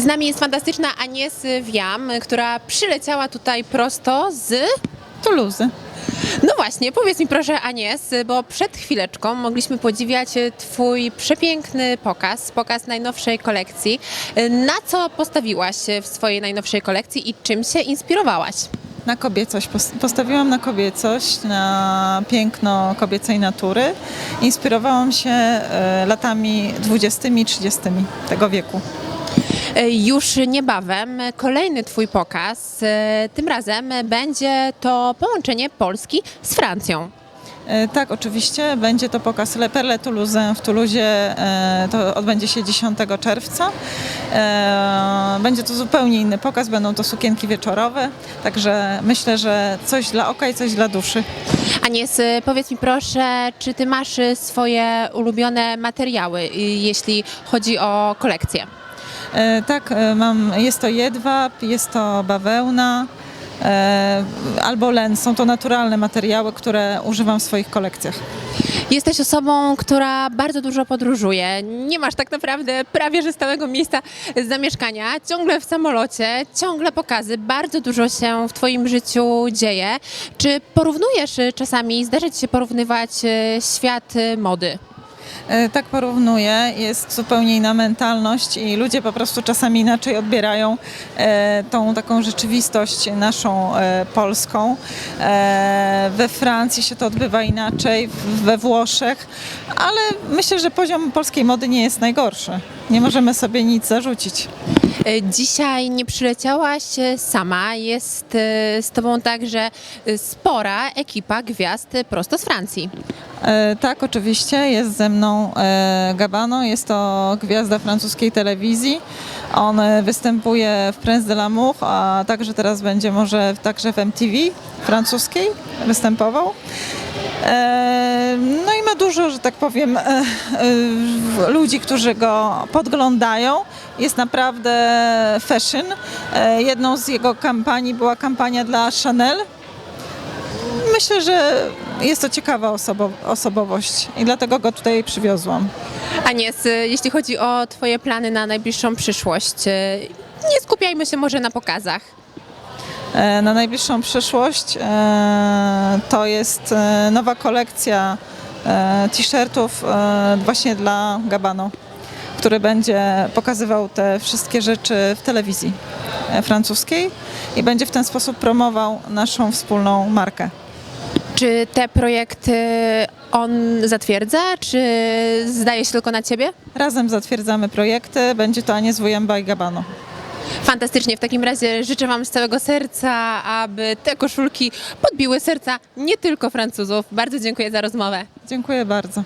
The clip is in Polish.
Z nami jest fantastyczna Agnes Wiam, która przyleciała tutaj prosto z... Toulouse. No właśnie, powiedz mi proszę Agnes, bo przed chwileczką mogliśmy podziwiać Twój przepiękny pokaz, pokaz najnowszej kolekcji. Na co postawiłaś w swojej najnowszej kolekcji i czym się inspirowałaś? Na kobiecość. Pos- Postawiłam na kobiecość, na piękno kobiecej natury. Inspirowałam się e, latami 20 i 30 tego wieku. Już niebawem kolejny Twój pokaz. Tym razem będzie to połączenie Polski z Francją. E, Tak, oczywiście. Będzie to pokaz Le Perle Toulouse w Toulouse. e, To odbędzie się 10 czerwca. E, Będzie to zupełnie inny pokaz, będą to sukienki wieczorowe. Także myślę, że coś dla oka i coś dla duszy. Anies, powiedz mi proszę, czy Ty masz swoje ulubione materiały, jeśli chodzi o kolekcję? E, Tak, e, mam, jest to jedwab, jest to bawełna e, albo len. Są to naturalne materiały, które używam w swoich kolekcjach. Jesteś osobą, która bardzo dużo podróżuje. Nie masz tak naprawdę prawie że stałego miejsca zamieszkania. Ciągle w samolocie, ciągle pokazy. Bardzo dużo się w Twoim życiu dzieje. Czy porównujesz czasami, zdarza Ci się porównywać świat mody? E, Tak porównuję, jest zupełnie inna mentalność i ludzie po prostu czasami inaczej odbierają e, tą taką rzeczywistość naszą e, polską. We Francji się to odbywa inaczej, we Włoszech, ale myślę, że poziom polskiej mody nie jest najgorszy. Nie możemy sobie nic zarzucić. Dzisiaj nie przyleciałaś sama. Jest z Tobą także spora ekipa gwiazd prosto z Francji. E, tak, oczywiście, jest ze mną e, Gabano, jest to gwiazda francuskiej telewizji. On e, występuje w Prince de l'amour, a także teraz będzie może także w MTV francuskiej występował. No i ma dużo, że tak powiem, ludzi, którzy go podglądają. Jest naprawdę fashion. Jedną z jego kampanii była kampania dla Chanel. Myślę, że jest to ciekawa osobo- osobowość i dlatego go tutaj przywiozłam. Anies, y, jeśli chodzi o Twoje plany na najbliższą przyszłość, y, nie skupiajmy się może na pokazach. E, Na najbliższą przyszłość e, to jest e, nowa kolekcja t-shirtów właśnie dla Gabano, który będzie pokazywał te wszystkie rzeczy w telewizji francuskiej i będzie w ten sposób promował naszą wspólną markę. Czy te projekty on zatwierdza, czy zdaje się tylko na Ciebie? Razem zatwierdzamy projekty, będzie to Anies Wujęba i Gabano. Fantastycznie, w takim razie życzę Wam z całego serca, aby te koszulki podbiły serca nie tylko Francuzów. Bardzo dziękuję za rozmowę. Dziękuję bardzo.